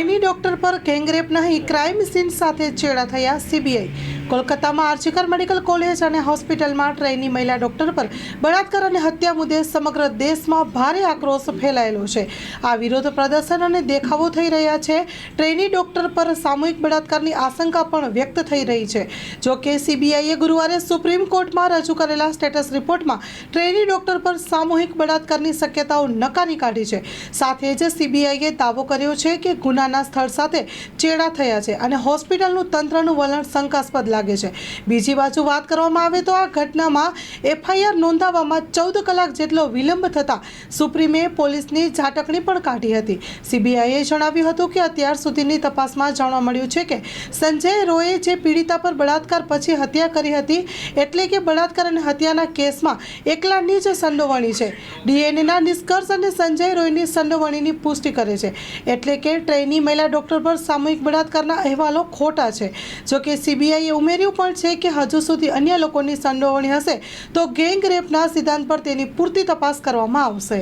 Trainee doctor પર gangrape નહીં crime scene સાથે ચેડા થયા સીબીઆઈ. કોલકાતામાં આર્ચિકર મેડિકલ કોલેજ અને હોસ્પિટલમાં ટ્રેની મહિલા ડોક્ટર પર બળાત્કાર અને હત્યા મુદ્દે સમગ્ર દેશમાં ભારે આક્રોશ ફેલાયેલો છે. આ વિરોધ પ્રદર્શન અને દેખાવો થઈ રહ્યા છે. ટ્રેની ડોક્ટર પર સામૂહિક બળાત્કારની આશંકા પણ વ્યક્ત થઈ રહી છે. જો કે સીબીઆઈએ ગુરુવારે સુપ્રીમ કોર્ટમાં રજૂ કરેલા સ્ટેટસ રિપોર્ટમાં ટ્રેની ડોક્ટર પર સામૂહિક બળાત્કારની શક્યતાઓ નકારી કાઢી છે. સાથે જ સીબીઆઈએ દાવો કર્યો છે કે ગુનાના સ્થળ સાથે ચેડા થયા છે અને હોસ્પિટલનું તંત્રનું વલણ શંકાસ્પદ લાગે છે. બીજી બાજુ વાત કરવામાં આવે તો આ ઘટનામાં એફઆઈઆર નોંધાવવામાં ચૌદ કલાક જેટલો વિલંબ થતાં સુપ્રીમે પોલીસની ઝાટકણી પણ કાઢી હતી. સીબીઆઈએ જણાવ્યું હતું કે અત્યાર સુધીની તપાસમાં જાણવા મળ્યું છે કે સંજય રોએ જે પીડિતા પર બળાત્કાર પછી હત્યા કરી હતી, એટલે કે બળાત્કાર અને હત્યાના કેસમાં એકલાની જ સંડોવણી છે. ડીએનએના નિષ્કર્ષ અને સંજય રોયની સંડોવણીની પુષ્ટિ કરે છે. એટલે કે ટ્રેની મહિલા ડોક્ટર પર સામૂહિક બળાત્કારના અહેવાલો ખોટા છે. જોકે સીબીઆઈએ સીબીઆઈએ ઉમેર્યું પણ છે કે હજુ સુધી અન્ય લોકોની સંડોવણી હશે તો ગેંગ રેપના સિદ્ધાંત પર તેની પૂરતી તપાસ કરવામાં આવશે.